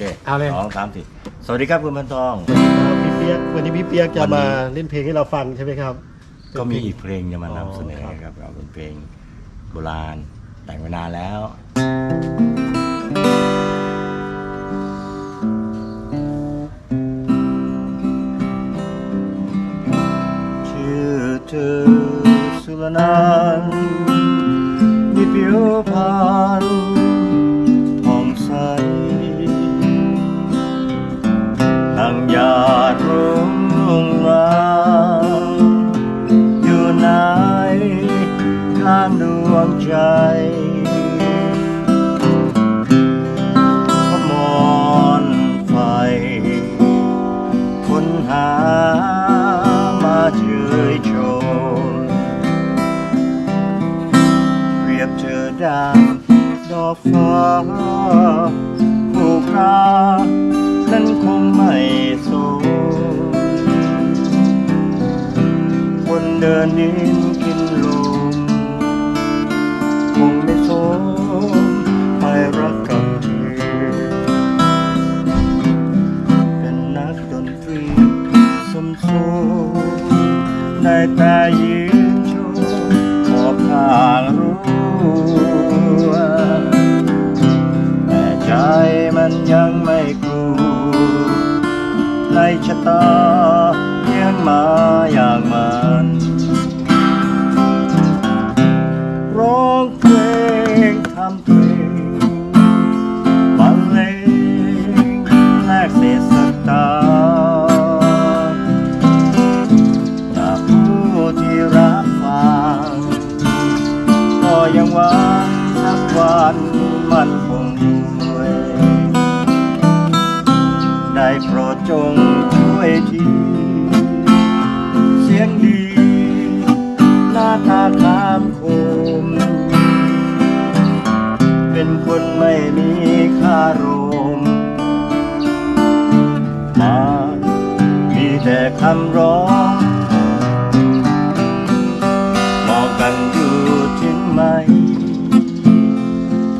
เคเอาเลย สองสามสี่สวัสดีครับคุณพันทอง ครับพี่เปียกวันนี้พี่เปียกจะวันนี้มาเล่นเพลงให้เราฟังใช่ไหมครับ ก็มีอีกเพลงจะมานำอ๋อเสนอครับครับเอาเป็นเพลงโบราณแต่งมานานแล้ว ชื่อเธอสุรนันท์มีผิวพรรณ บเธอดังดอกฟ้าผู้กรานั้นคงไม่สมคนเดินดินกินลมคงไม่สมไม่รักกับเธอเป็นนักดนตรีสมโซได้แต่ยืนชว์ขอบทางรู้ ในชะตายังมาอย่างมันร้องเพลงทำเพลงบรรเลงแลกเศษสตาร์จากผู้ที่รับฟังก็ยังหวังสักวันมันคงรวยได้โปรดจง คนไม่มีคารมมามีแต่คำร้องบอกกันอยู่ถึงไหม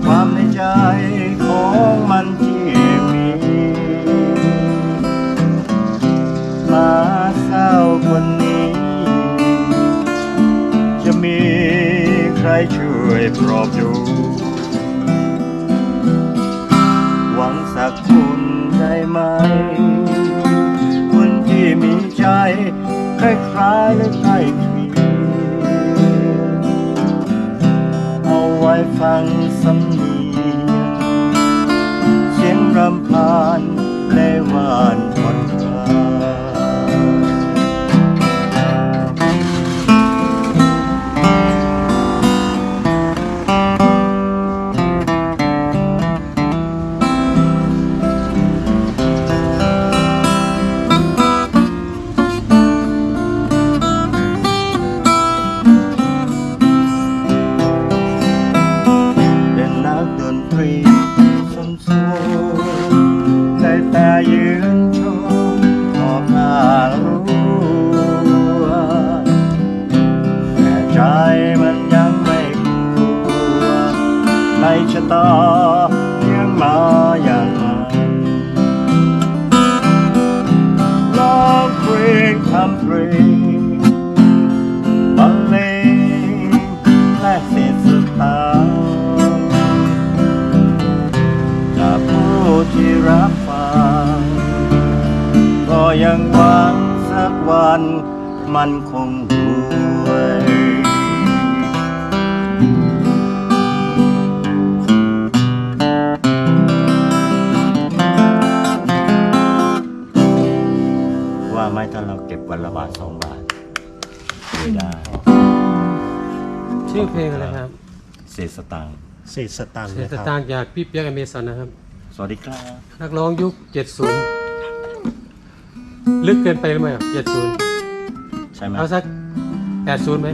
ความในใจของมันที่มีมาเศร้าคนนี้ จะมีใครช่วยปลอบอยู่ สักคนได้ไหม คุณที่มีใจ คล้ายๆและใกล้เคียงเอาไว้ฟังสำเนียงเสียงรำพานในวาน ยืนชมขอบทารู้วแต่ใจมันยังไม่กลัวในชะตายังมาอย่างร้องเพลงทำเพลง สักวันมันคงรวยว่าไหม่ถ้าเราเก็บวันละบาทสองบาทช่วยได้ชื่อเพลงอะไรครับ เศษสตางค์เศษสตังค์เศรษนะฐครับต่างจากพี่เปียกอเมซอนนะครับ สวัสดีครับ นักร้องยุค 70 ลึกเกินไปหรือไม่70 ช่ไหมเอาสักแปดศูนย์ไหม